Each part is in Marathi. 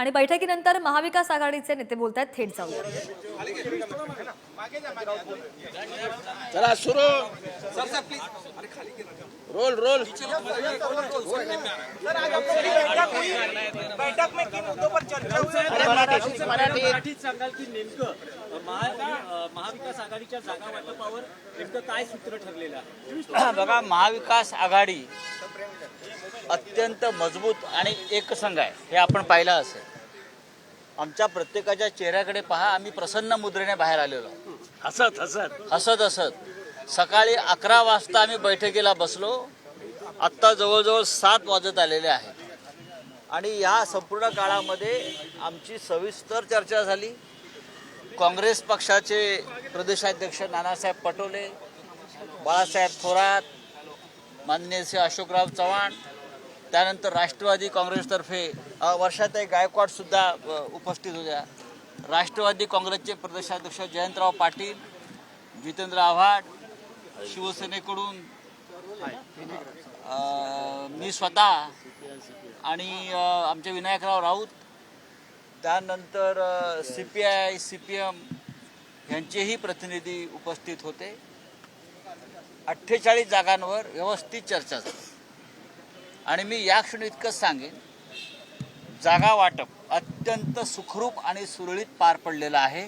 आणि बैठकीनंतर महाविकास आघाडीचे नेते बोलत आहेत थेट जाऊया चला सुरू. Roll roll. बैठक में किन मुद्दों पर चर्चा हुई मराठी मराठी मराठीत सांगाल की नेमकं अ, महा अ, महाविकास आघाडीच्या जागा वाटपावर नेमकं काय सूत्र ठरलेलं आहे? बघा महाविकास आघाडी अत्यंत मजबूत आणि एकसंघ आहे. हे आपण पाहिलं असेल. आमच्या प्रत्येकाच्या चेहऱ्याकडे पहा आम्ही प्रसन्न मुद्रेने बाहेर आलेलो. हसत हसत. हसत हसत. सकाळी अकरा वाजता आम्ही बैठकीला बसलो. आत्ता जवळजवळ सात वाजत आलेले आहेत. आणि या संपूर्ण काळामध्ये आमची सविस्तर चर्चा झाली. काँग्रेस पक्षाचे प्रदेशाध्यक्ष नानासाहेब पटोले बाळासाहेब थोरात माननीय श्री अशोकराव चव्हाण त्यानंतर राष्ट्रवादी काँग्रेसतर्फे वर्षात वर्षाताई गायकवाडसुद्धा उपस्थित होत्या. राष्ट्रवादी काँग्रेसचे प्रदेशाध्यक्ष जयंतराव पाटील जितेंद्र आव्हाड शिवसेनेकडून मी स्वतः आणि आमचे विनायकराव राऊत त्यानंतर C P I C P M यांचेही प्रतिनिधी उपस्थित होते. अठ्ठेचाळीस जागांवर व्यवस्थित चर्चा झाली. आणि मी या क्षणी इतकंच सांगेन जागा वाटप अत्यंत सुखरूप आणि सुरळीत पार पडलेलं आहे.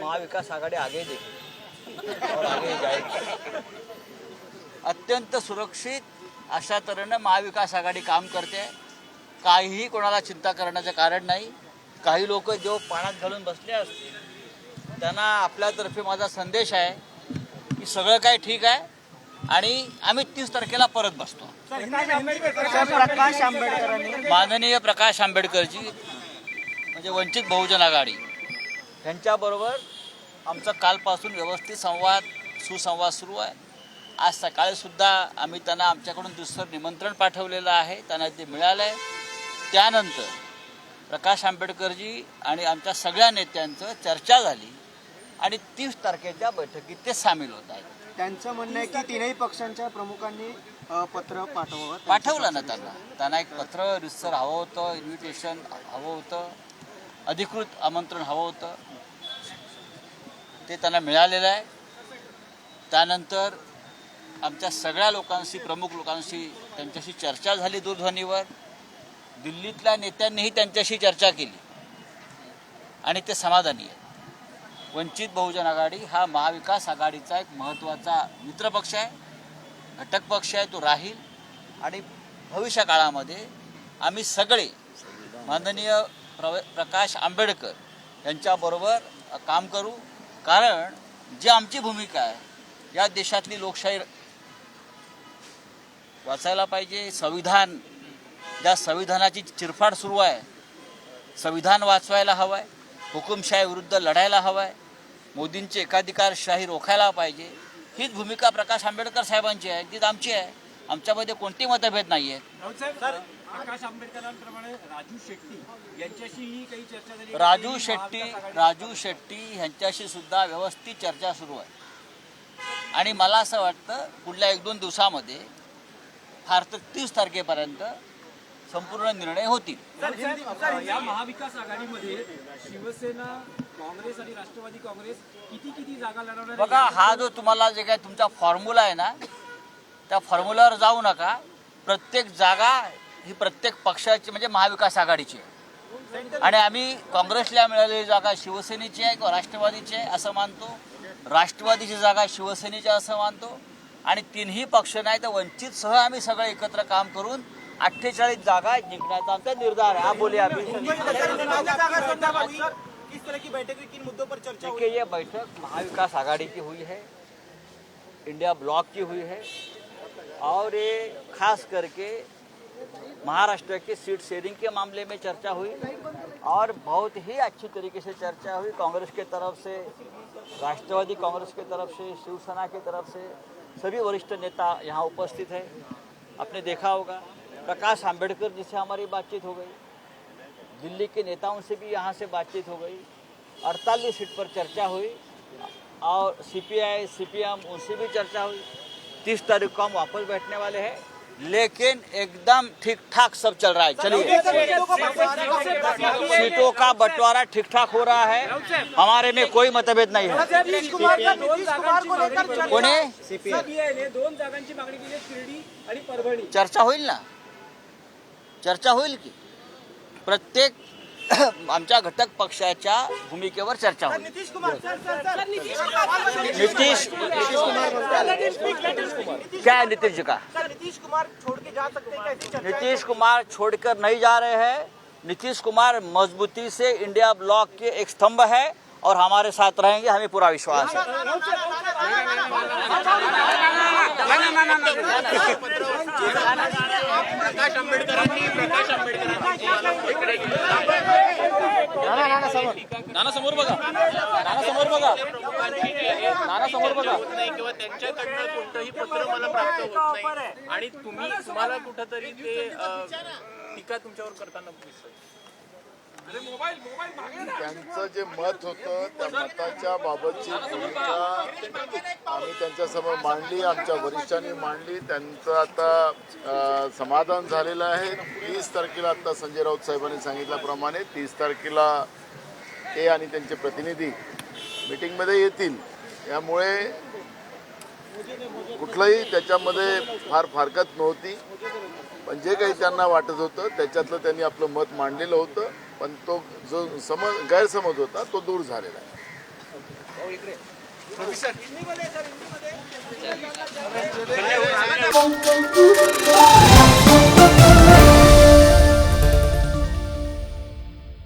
महाविकास आघाडी आगे देखील. अत्यंत सुरक्षित अशा तऱ्हेनं महाविकास आघाडी काम करते. काहीही कोणाला चिंता करण्याचं कारण नाही. काही लोक जो पाण्यात घालून बसले असतील त्यांना आपल्यातर्फे माझा संदेश आहे की सगळं काय ठीक आहे. आणि आम्ही तीस तारखेला परत बसतो. प्रकाश आंबेडकरांनी. माननीय प्रकाश आंबेडकरजी म्हणजे वंचित बहुजन आघाडी यांच्याबरोबर आमचा कालपासून व्यवस्थित संवाद सुसंवाद सुरू आहे. आज सकाळी सुद्धा आम्ही त्यांना आमच्याकडून दुसरं निमंत्रण पाठवलेलं आहे त्यांना ते मिळालं आहे त्यानंतर प्रकाश आंबेडकरजी आणि आमच्या सगळ्या नेत्यांचं चर्चा झाली आणि तीस तारखेच्या बैठकीत ते सामील होत आहेत. त्यांचं म्हणणं आहे की तीनही पक्षांच्या प्रमुखांनी पत्र पाठवावं. पाठवलं ना त्यांना. त्यांना एक पत्र रिसर हवं होतं इन्व्हिटेशन हवं होतं अधिकृत आमंत्रण हवं होतं. ते त्यांना मिळालेलं आहे. त्यानंतर आमच्या सगळ्या लोकांशी प्रमुख लोकांशी त्यांच्याशी चर्चा झाली दूरध्वनीवर. दिल्लीतल्या नेत्यांनीही त्यांच्याशी चर्चा केली. आणि ते समाधानी आहे वंचित बहुजन आघाडी हा महाविकास आघाडीचा एक महत्त्वाचा मित्रपक्ष आहे घटक पक्ष आहे तो राहील. आणि भविष्य काळामध्ये आम्ही सगळे माननीय प्रव प्रकाश आंबेडकर यांच्याबरोबर काम करू. कारण जी आमची भूमिका आहे या देशातली लोकशाही वाचायला पाहिजे. संविधान ज्या संविधानाची चिरफाड सुरू आहे संविधान वाचवायला हवं आहे हुकुमशाही विरुद्ध लढायला हवं आहे मोदींची एकाधिकारशाही रोखायला पाहिजे. हीच भूमिका प्रकाश आंबेडकर साहेबांची आहे. तीच आमची आहे. आमच्यामध्ये कोणते मतभेद नाही आहेत. प्रकाश आंबेडकरांप्रमाणे राजू शेट्टी यांच्याशीही काही चर्चा झाली. राजू शेट्टी राजू शेट्टी ह्यांच्याशी सुद्धा व्यवस्थित चर्चा सुरू आहे. आणि मला असं वाटतं पुढल्या एक दोन दिवसामध्ये फार तर तीस तारखेपर्यंत संपूर्ण निर्णय होतील. या महाविकास आघाडीमध्ये शिवसेना काँग्रेस आणि राष्ट्रवादी काँग्रेस किती किती जागा लढवणार आहे? बघा हा जो तुम्हाला जे काय तुमचा फॉर्म्युला आहे ना त्या फॉर्म्युलावर जाऊ नका. प्रत्येक जागा ही प्रत्येक पक्षाची म्हणजे महाविकास आघाडीची आहे. आणि आम्ही काँग्रेसला मिळालेली जागा शिवसेनेची आहे किंवा राष्ट्रवादीची आहे असं मानतो. राष्ट्रवादीची जागा शिवसेनेची असं मानतो. आणि तिन्ही पक्ष नाही तर वंचितसह आम्ही सगळे एकत्र काम करून अठ्ठेचाळीस जागा जिंकण्याचा निर्धार है हा बोलिए अभी बैठक देखिए ये बैठक महाविकास आघाड़ी की हुई है, इंडिया ब्लॉक की हुई है. और ये खास करके महाराष्ट्र के सीट शेयरिंग के मामले में चर्चा हुई और बहुत ही अच्छी तरीके से चर्चा हुई कांग्रेस के तरफ़ से, राष्ट्रवादी कांग्रेस के तरफ़ से, शिवसेना के तरफ़ से। सभी वरिष्ठ नेता यहाँ उपस्थित है। आपने देखा होगा प्रकाश आंबेडकर जी से हमारी बातचीत हो गई दिल्ली के नेताओं से भी यहाँ से बातचीत हो गई अड़तालीस सीट पर चर्चा हुई और सीपीआई सीपीएम उनसे भी चर्चा हुई। तीस तारीख को हम वापस बैठने वाले हैं लेकिन एकदम ठीक ठाक सब चल रहा है। चलिए। सीटों का बंटवारा ठीक ठाक हो रहा है। हमारे में कोई मतभेद नहीं है। नीतीश कुमार का नीतीश कुमार को लेकर कोणी दोन जागांची मागणी केली शिर्डी आणि परभणी। चर्चा होईल ना? चर्चा होईल की? प्रत्येक आमच्या घटक पक्षाच्या भूमिकेवर चर्चा होईल. Nitish Kumar sir sir sir. Nitish Nitish क्या है नीतीश जी का? सर नीतीश कुमार छोड़ के जा सकते हैं नीतीश कुमार छोड़कर नहीं जा रहे हैं। नीतीश कुमार मजबूती से इंडिया ब्लॉक के एक स्तंभ है। और हमारे साथ रहेंगे हमें पूरा विश्वास है। प्रकाश आंबेडकरांनी प्रकाश आंबेडकरांनी नाना समोर बघा. नाना समोर बघा. नाना समोर बघा. होत नाही किंवा त्यांच्याकडनं कोणतंही पत्र मला प्राप्त होत नाही आणि तुम्ही तुम्हाला कुठंतरी ते टीका तुमच्यावर करताना दिसतंय. त्यांचं जे मत होतं त्या मताच्या बाबतची भूमिका आम्ही त्यांच्यासमोर मांडली आमच्या वरिष्ठांनी मांडली. त्यांचं आता समाधान झालेलं आहे. तीस तारखेला आता संजय राऊत साहेबांनी सांगितल्याप्रमाणे तीस तारखेला ते आणि त्यांचे प्रतिनिधी मिटिंगमध्ये येतील. यामुळे कुठलंही त्याच्यामध्ये फार फारकत नव्हती. पण जे काही त्यांना वाटत होतं त्याच्यातलं त्यांनी आपलं मत मांडलेलं होतं. पण तो जो समज गैरसमज होता तो दूर झालेला आहे. हो, हिंदीमध्ये